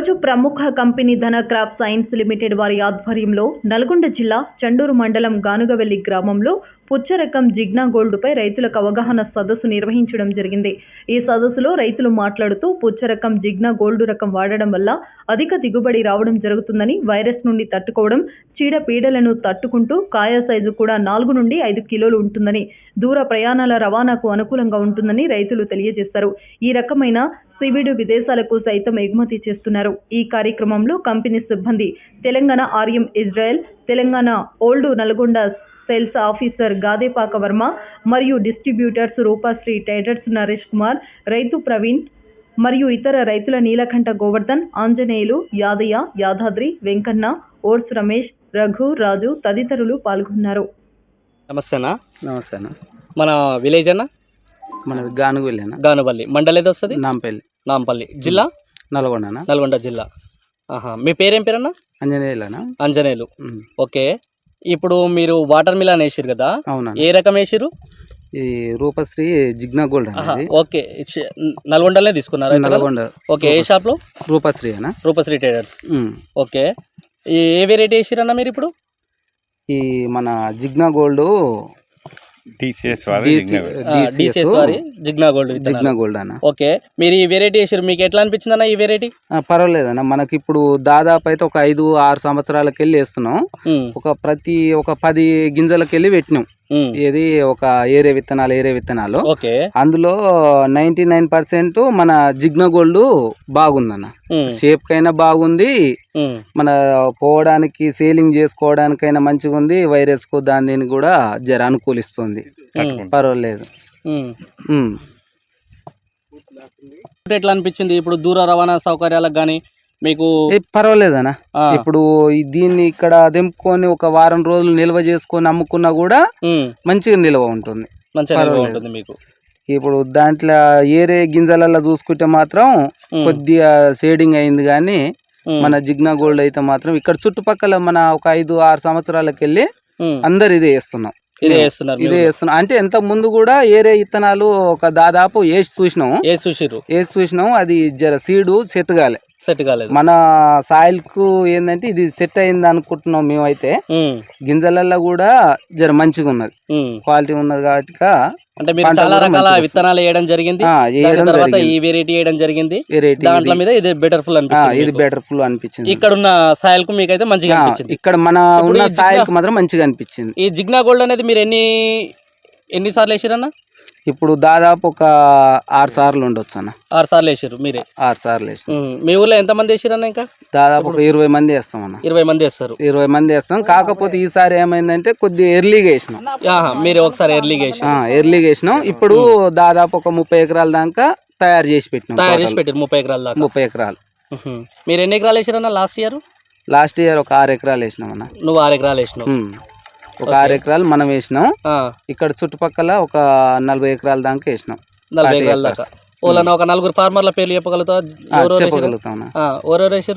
ఈరోజు ప్రముఖ కంపెనీ ధన క్రాప్ సైన్స్ లిమిటెడ్ వారి ఆధ్వర్యంలో నల్గొండ జిల్లా చండూరు మండలం గానుగవెల్లి గ్రామంలో పుచ్చరకం జిగ్నా గోల్డ్పై రైతులకు అవగాహన సదస్సు నిర్వహించడం జరిగింది. ఈ సదస్సులో రైతులు మాట్లాడుతూ పుచ్చరకం జిగ్నా గోల్డ్ రకం వాడడం వల్ల అధిక దిగుబడి రావడం జరుగుతుందని వైరస్ నుండి తట్టుకోవడం చీడ పీడలను తట్టుకుంటూ కాయ సైజు కూడా నాలుగు నుండి ఐదు కిలోలు ఉంటుందని దూర ప్రయాణాల రవాణాకు అనుకూలంగా ఉంటుందని రైతులు తెలియజేశారు. ఈ రకమైన సివిడు విదేశాలకు సైతం ఎగుమతి చేస్తున్నారు. ఈ కార్యక్రమంలో కంపెనీ సిబ్బంది Telangana ఆర్యం Israel Telangana old Nalgonda sales officer Gadepaka Varma మరియు డిస్ట్రిబ్యూటర్స్ రూపాశ్రీ ట్రేడర్స్ నరేష్ కుమార్ రైతు ప్రవీణ్ మరియు ఇతర రైతుల నీలకంఠ గోవర్ధన్ ఆంజనేయులు యాదయ్య యాదాద్రి వెంకన్న ఓర్స్ రమేష్ రఘు రాజు తదితరులు పాల్గొన్నారు. నమస్తే అన్న నమస్తే అన్న మన విలేజ్ అన్న మనది గానుగులేనా గానుపల్లి మండల్ ఏది వస్తుంది? నాంపల్లి. నాంపల్లి. జిల్లా? నల్గొండనా? నల్గొండ జిల్లా. ఆహా. మీ పేరేం పేరన్న? Anjaneyulu um, okay. ఇప్పుడు మీరు వాటర్ మిలాన్ వేసిరు కదా? అవునా ఏ రకం వేసిరు ఈ రూపశ్రీ జిగ్నా గోల్డ్ ఓకే. నల్గొండలనే తీసుకున్నారా? నల్గొండ ఓకే ఏ షాప్లో? రూపశ్రీ అనా రూపశ్రీ ట్రేడర్స్. ఓకే. ఈ ఏ వెరైటీ వేసిరన్న మీరు ఇప్పుడు? ఈ మన జిగ్నా గోల్డ్ డిసిఎస్ వారి జిగ్నా గోల్డ్ జిగ్నా గోల్డ్ అన్న. ఓకే మీరు ఈ వెరైటీ వేసిరు. మీకు ఎట్లా అనిపించింది అన్న ఈ వెరైటీ ఆ, పర్వాలేదన్న మనకి ఇప్పుడు దాదాపు అయితే ఒక ఐదు ఆరు సంవత్సరాలకి వెళ్ళి వేస్తున్నాం ఒక ప్రతి ఒక పది గింజలకి వెళ్ళి పెట్టినాం. ఏది ఒక ఏరే విత్తనాలు ఏరే విత్తనాలు. ఓకే. అందులో నైంటీ నైన్ పర్సెంట్ మన జిగ్నా గోల్డ్ బాగుందన్న. షేప్ కైనా బాగుంది. మన పోవడానికి సేలింగ్ చేసుకోవడానికైనా మంచిగా ఉంది వైరస్కు దాని కూడా జర అనుకూలిస్తుంది. పర్వాలేదు. ఎట్లా అనిపించింది ఇప్పుడు దూర రవాణా సౌకర్యాలకు కానీ మీకు ఏ పర్వాలేదనా ఇప్పుడు దీన్ని ఇక్కడ దింపుకొని ఒక వారం రోజులు నిల్వ చేసుకొని అమ్ముకున్నా కూడా మంచిగా నిల్వ ఉంటుంది. మంచిగా మీకు. ఇప్పుడు దాంట్లో ఏరే గింజలల్లో చూసుకుంటే మాత్రం కొద్దిగా షేడింగ్ అయింది కానీ మన జిగ్నా గోల్డ్ అయితే మాత్రం ఇక్కడ చుట్టుపక్కల మన ఒక ఐదు ఆరు సంవత్సరాలకు వెళ్ళి అందరు ఇదే వేస్తున్నాం. ఇదే వేస్తున్నారు ఇదే వేస్తున్నాం. అంటే ఎంత ముందు కూడా ఏరే ఇత్తనాలు ఒక దాదాపు వేసి చూసినాం ఏ చూసిర్రు. వేసి చూసినాం అది జర సీడు సెట్ కాలే. సెట్ కాలేదు. మన సాయిల్కు ఏంటంటే ఇది సెట్ అయింది అనుకుంటున్నాం మేమైతే. ఉమ్, గింజలల్లో కూడా జర మంచిగా ఉన్నది. క్వాలిటీ ఉన్నది కాబట్టి అంటే మీరు చాలా రకాల విత్తనాలు వేయడం జరిగింది. తర్వాత. ఈ వెరైటీ వేయడం జరిగింది. వెరైటీ దాంట్లో మీద ఇది బెటర్ఫుల్ ఇది అనిపించింది మీకు. బెటర్ ఫుల్ అనిపించింది. ఇక్కడ ఉన్న సాయిల్కు మీకైతే మంచిగా అనిపించింది. ఇక్కడ మన ఉన్న సాయిల్కు మాత్రం మంచిగా అనిపించింది. ఈ జిగ్నా గోల్డ్ అనేది మీరు ఎన్ని ఎన్ని సార్లు వేసిరన్న? ఇప్పుడు దాదాపు ఒక ఆరు సార్లు ఉండొచ్చు అన్న. ఆరు సార్లు వేసిర్రు మీరే? ఆరు సార్లు వేసినాం. ఉమ్, మీ ఊర్లో ఎంత మంది వేసిరన్న ఇంకా? దాదాపు ఒక ఇరవై మంది వేస్తాం అన్న. ఇరవై మంది వేస్తారు. ఇరవై మంది వేస్తాం. కాకపోతే ఈసారి ఏమైందంటే కొద్దిగా ఎర్లీగా వేసినాం. మీరు ఒకసారి ఎర్లీగా వేసి ఆ, ఎర్లీగా వేసినాం. ఇప్పుడు దాదాపు ఒక ముప్పై ఎకరాల దాకా తయారు చేసి పెట్టినాం తయారు చేసి. పెట్టారు ముప్పై ఎకరాల దాకా. ముప్పై ఎకరాలు. మీరు ఎన్ని ఎకరాలు వేసిరన్న లాస్ట్ ఇయర్? లాస్ట్ ఇయర్ ఒక ఆరు ఎకరాలు వేసినాం అన్న. నువ్వు ఆరు ఎకరాలు వేసినావు. ఒక ఆరు ఎకరాలు మనం వేసినాం. ఇక్కడ చుట్టుపక్కల ఒక నలభై ఎకరాల దాకా వేసినాం. నలభై ఎకరాల దాకా. ఒక నలుగురు ఫార్మర్ల పేర్లు చెప్పగలుగుతావు?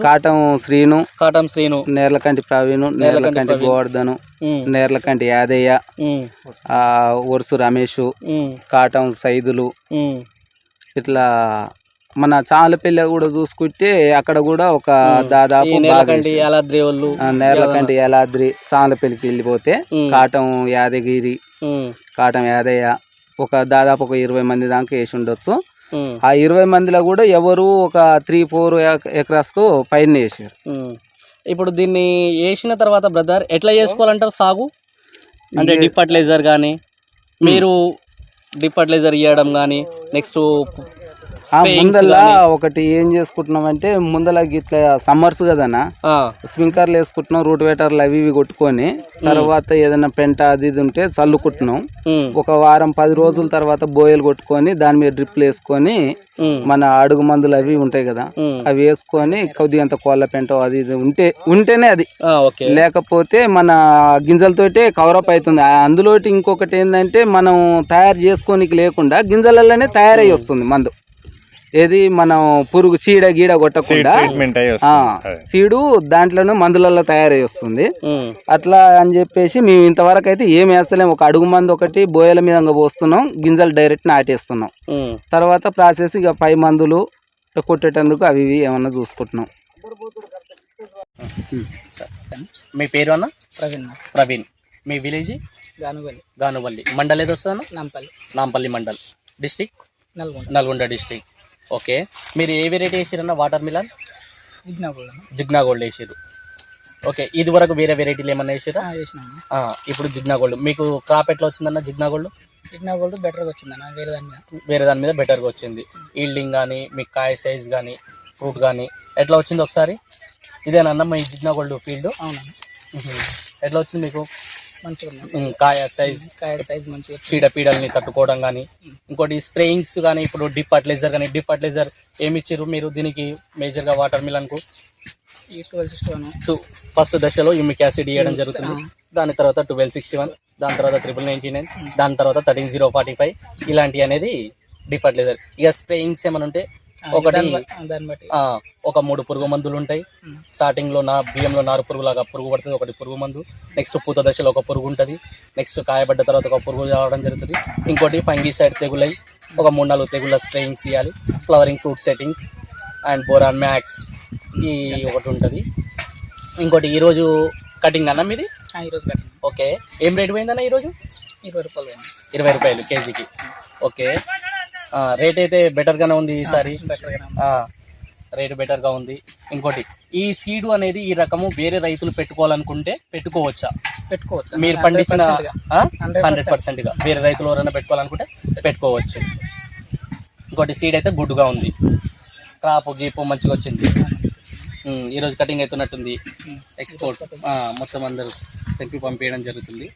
కాటం శ్రీను కాటం శ్రీను. నేర్లకంటి ప్రవీణు నేర్లకంటి. గోవర్ధను నేర్లకంటి యాదయ్య ఒరుసు రమేష్ కాటం సైదులు ఇట్లా మన చాలపల్లి కూడా చూసుకుంటే అక్కడ కూడా ఒక దాదాపు నేర్లకంటి యాలాద్రి చాలపల్లికి వెళ్ళిపోతే కాటం యాదగిరి కాటం యాదయ్య ఒక దాదాపు ఒక ఇరవై మంది దాకా వేసి ఉండొచ్చు. ఆ ఇరవై మందిలో కూడా ఎవరు ఒక త్రీ ఫోర్ ఎకరాస్కు పైన వేసారు. ఇప్పుడు దీన్ని వేసిన తర్వాత బ్రదర్ ఎట్లా చేసుకోవాలంటారు సాగు? అంటే డిప్ ఫర్టిలైజర్ కానీ మీరు డిప్ ఫర్టిలైజర్ ఇవ్వడం కానీ నెక్స్ట్ ముందల ఒకటి ఏం చేసుకుంటున్నాం అంటే ముందల ఇట్లా సమ్మర్స్ కదనా స్ప్రింకర్లు వేసుకుంటున్నాం రూట్ వేటర్లు అవి ఇవి కొట్టుకొని తర్వాత ఏదైనా పెంట అది ఇది ఉంటే చల్లుకుంటున్నాం. ఒక వారం పది రోజుల తర్వాత బోయలు కొట్టుకొని దాని మీద డ్రిప్లు వేసుకొని మన అడుగు మందులు అవి ఉంటాయి కదా అవి వేసుకొని కొద్దిగా అంత కోళ్ళ పెంట అది ఇది ఉంటే ఉంటేనే అది. లేకపోతే మన గింజలతోటే కవరప్ అవుతుంది. ఆ అందులోటి ఇంకొకటి ఏంటంటే మనం తయారు చేసుకోనికి లేకుండా గింజలలోనే తయారై వస్తుంది మందు. ఏది మనం పురుగు చీడ గీడ కొట్టకుండా సీడు దాంట్లోనే మందులలో తయారై వస్తుంది. అట్లా అని చెప్పేసి మేము ఇంతవరకు అయితే ఏం వేస్తలేము ఒక అడుగు మందు ఒకటి బోయల మీద పోస్తున్నాం. గింజలు డైరెక్ట్ నాటేస్తున్నాం. తర్వాత ప్రాసెస్ ఇక పై మందులు కొట్టేటందుకు అవి ఇవి ఏమన్నా చూసుకుంటున్నాం. మీ పేరు అన్న? ప్రవీణ్ ప్రవీణ్. మీ విలేజ్? గానుగోలి గానువల్లి మండల్ ఏదో వస్తుందన్న Nampally. Nampally mandal. District? Nalgonda. Nalgonda district. Okay. మీరు ఏ వెరైటీ వేసిరన్న వాటర్ మిలన్ జిగ్నా గోల్డ్ వేసిరు ఓకే ఇది వరకు వేరే వెరైటీలు ఏమన్నా వేసిరా వేసినాము ఆ, ఇప్పుడు జిగ్నా గోల్డ్. మీకు క్రాప్ ఎట్లా వచ్చిందన్న జిగ్నా గోల్డ్? విజ్ఞాపూర్ బెటర్గా వచ్చిందన్న వేరే దాని మీద. వేరే దాని మీద బెటర్గా వచ్చింది. ఈల్డింగ్ కానీ మీ కాయ సైజ్ కానీ ఫ్రూట్ కానీ ఎట్లా వచ్చింది ఒకసారి? ఇదేనన్న మీ జిగ్నా గోల్డ్ ఫీల్డ్ అవునన్న. ఎట్లా వచ్చింది మీకు? మంచిగా కాయ సైజ్ కాయ సైజ్ మంచిగా చీడ పీడల్ని తట్టుకోవడం కానీ ఇంకోటి స్ప్రేయింగ్స్ కానీ ఇప్పుడు డిప్ ఫర్టిలైజర్ కానీ డిప్ ఫర్టిలైజర్ ఏమి ఇచ్చారు మీరు దీనికి మేజర్గా వాటర్ మిలన్కు టూ ఫస్ట్ దశలో యూమిక్ యాసిడ్ ఇవ్వడం జరుగుతుంది. దాని తర్వాత ట్వెల్వ్ సిక్స్టీ వన్ దాని తర్వాత ట్రిపుల్ నైన్టీ నైన్ దాని తర్వాత థర్టీన్ జీరో ఫార్టీ ఫైవ్ ఇలాంటివి అనేది డిప్ ఫర్టిలైజర్. ఇక స్ప్రేయింగ్స్ ఏమైనా ఉంటే ఒకటి ఒక మూడు పురుగు మందులు ఉంటాయి. స్టార్టింగ్లో నా బియ్యంలో నారు పురుగు లాగా పురుగు పడుతుంది ఒకటి పురుగు మందు. నెక్స్ట్ పూత దశలో ఒక పురుగు ఉంటుంది. నెక్స్ట్ కాయబడ్డ తర్వాత ఒక పురుగు రావడం జరుగుతుంది. ఇంకోటి ఫంగిసైడ్ తెగులై ఒక మూడు నాలుగు తెగుళ్ళ స్ప్రేయింగ్స్ ఇవ్వాలి flowering fruit settings and boron max ఈ ఒకటి ఉంటుంది. ఇంకోటి ఈరోజు కటింగ్ అన్న మీది? ఈరోజు కట్టింది ఓకే ఏం రేట్ పోయిందన్న ఈరోజు ఇరవై రూపాయలు ఇరవై రూపాయలు కేజీకి. ఓకే రేట్ అయితే బెటర్గానే ఉంది ఈసారి. రేటు బెటర్గా ఉంది. ఇంకోటి ఈ సీడు అనేది ఈ రకము వేరే రైతులు పెట్టుకోవాలనుకుంటే పెట్టుకోవచ్చా? పెట్టుకోవచ్చు? మీరు పండించిన 100% హండ్రెడ్ పర్సెంట్గా వేరే రైతులు ఎవరైనా పెట్టుకోవాలనుకుంటే పెట్టుకోవచ్చు. ఇంకోటి సీడ్ అయితే గుడ్డుగా ఉంది. క్రాప్ గీపు మంచిగా వచ్చింది. ఈరోజు కటింగ్ అవుతున్నట్టుంది. ఎక్స్పోర్ట్ మొత్తం అందరూ తెంపి పంపించడం జరుగుతుంది.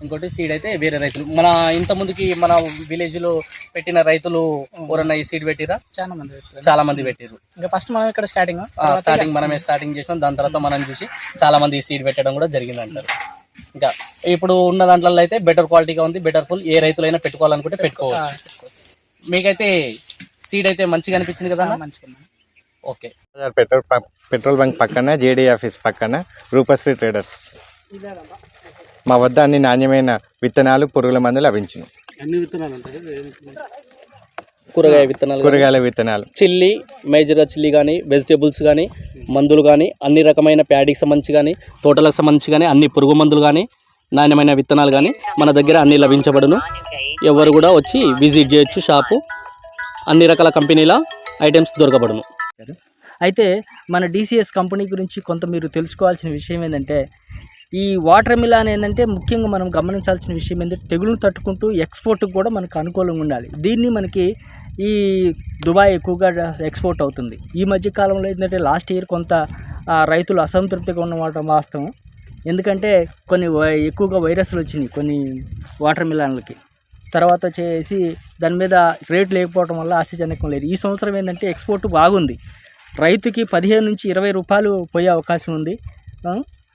ఇంకోటి సీడ్ అయితే వేరే రైతులు. మన ఇంత ముందుకి మన విలేజ్లో పెట్టిన రైతులు ఎవరన్నా ఈ సీడ్ పెట్టిరా? చాలా మంది పెట్టారు. చాలా మంది పెట్టారు ఇంకా ఫస్ట్ మనం ఇక్కడ స్టార్టింగ్ స్టార్టింగ్ మనమే స్టార్టింగ్ చేసినాం. దాని తర్వాత మనం చూసి చాలా మంది ఈ సీడ్ పెట్టడం కూడా జరిగింది అంటారు ఇంకా ఇప్పుడు ఉన్న దాంట్లో అయితే బెటర్ క్వాలిటీగా ఉంది బెటర్ ఫుల్ ఏ రైతులైనా పెట్టుకోవాలనుకుంటే పెట్టుకోవచ్చు. మీకైతే సీడ్ అయితే మంచిగా అనిపించింది కదా? మంచిగా. ఓకే. పెట్రోల్ పెట్రోల్ బంక్ పక్కన జేడీ ఆఫీస్ పక్కన రూపశ్రీ ట్రేడర్స్ మా వద్ద అన్ని నాణ్యమైన విత్తనాలు పురుగుల మందులు లభించును. కూరగాయ విత్తనాలు కూరగాయల విత్తనాలు. చిల్లీ మేజర్గా చిల్లీ కానీ వెజిటేబుల్స్ కానీ మందులు కానీ అన్ని రకమైన ప్యాడీకి సంబంధించి కానీ తోటలకు సంబంధించి కానీ అన్ని పురుగు మందులు కానీ నాణ్యమైన విత్తనాలు కానీ మన దగ్గర అన్ని లభించబడును. ఎవరు కూడా వచ్చి విజిట్ చేయొచ్చు షాపు. అన్ని రకాల కంపెనీల ఐటమ్స్ దొరకబడును. అయితే మన డిసిఎస్ కంపెనీ గురించి కొంత మీరు తెలుసుకోవాల్సిన విషయం ఏంటంటే ఈ వాటర్ మిలాన్ ఏంటంటే ముఖ్యంగా మనం గమనించాల్సిన విషయం ఏంటంటే తెగులను తట్టుకుంటూ ఎక్స్పోర్ట్కి కూడా మనకు అనుకూలంగా ఉండాలి. దీన్ని మనకి ఈ దుబాయ్ ఎక్కువగా ఎక్స్పోర్ట్ అవుతుంది. ఈ మధ్య కాలంలో ఏంటంటే లాస్ట్ ఇయర్ కొంత రైతులు అసంతృప్తిగా ఉన్నమాట వాస్తవం ఎందుకంటే కొన్ని వై- ఎక్కువగా వైరస్లు వచ్చినాయి కొన్ని వాటర్ మిలాన్లకి. తర్వాత వచ్చేసి దాని మీద రేట్ లేకపోవడం వల్ల ఆశాజనకం లేదు. ఈ సంవత్సరం ఏంటంటే ఎక్స్పోర్ట్ బాగుంది. రైతుకి పదిహేను నుంచి ఇరవై రూపాయలు పోయే అవకాశం ఉంది.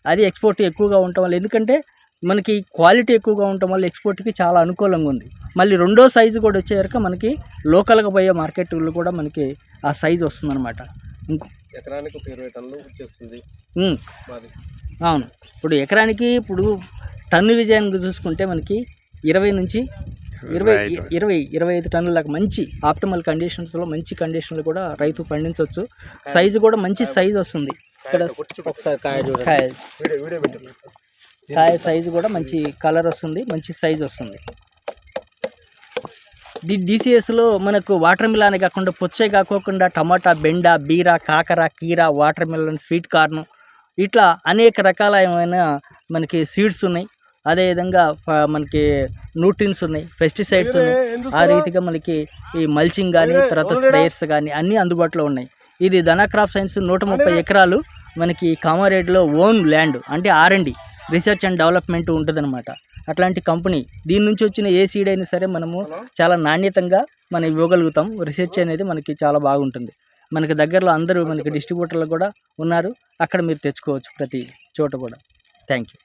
అది ఎక్స్పోర్ట్ ఎక్కువగా ఉండటం వల్ల. ఎందుకంటే మనకి క్వాలిటీ ఎక్కువగా ఉండటం వల్ల ఎక్స్పోర్ట్కి చాలా అనుకూలంగా ఉంది. మళ్ళీ రెండో సైజు కూడా వచ్చేసరికి మనకి లోకల్గా పోయే మార్కెట్లో కూడా మనకి ఆ సైజు వస్తుందన్నమాట. ఇంకో ఎకరానికి ఒక ఇరవై టన్నులు వచ్చేస్తుంది. ఉమ్. అవును. ఇప్పుడు ఎకరానికి ఇప్పుడు టన్ను విజయానికి చూసుకుంటే మనకి ఇరవై నుంచి ఇరవై ఇరవై ఇరవై ఐదు టన్నుల దాకా మంచి ఆప్టిమల్ కండిషన్స్లో మంచి కండిషన్లో కూడా రైతు పండించవచ్చు. సైజు కూడా మంచి సైజు వస్తుంది. ఇక్కడ ఒకసారి కాయ చూడండి. కాయ. కాయ సైజు కూడా మంచి కలర్ వస్తుంది మంచి సైజు వస్తుంది. ది డిసిఎస్లో మనకు వాటర్ మిలాన్ కాకుండా పుచ్చే కాకోకుండా టమాటా బెండ బీర కాకర కీర వాటర్ మిలన్ స్వీట్ కార్న్ ఇట్లా అనేక రకాలైన మనకి సీడ్స్ ఉన్నాయి. అదేవిధంగా మనకి న్యూట్రిన్స్ ఉన్నాయి పెస్టిసైడ్స్ ఉన్నాయి. ఆ రీతిగా మనకి ఈ మల్చింగ్ కానీ తర్వాత స్ప్రేయర్స్ కానీ అన్నీ అందుబాటులో ఉన్నాయి. ఇది ధన క్రాప్ సైన్స్ నూట ముప్పై ఎకరాలు మనకి కామారెడ్డిలో ఓన్ ల్యాండ్ అంటే R and D research and development ఉంటుందన్నమాట. అట్లాంటి కంపెనీ దీని నుంచి వచ్చిన ఏ సీడ్ అయినా సరే మనము చాలా నాణ్యతంగా మనం ఇవ్వగలుగుతాం. రీసెర్చ్ అనేది మనకి చాలా బాగుంటుంది. మనకి దగ్గరలో అందరూ మనకి డిస్ట్రిబ్యూటర్లు కూడా ఉన్నారు. అక్కడ మీరు తెచ్చుకోవచ్చు ప్రతి చోట కూడా. Thank you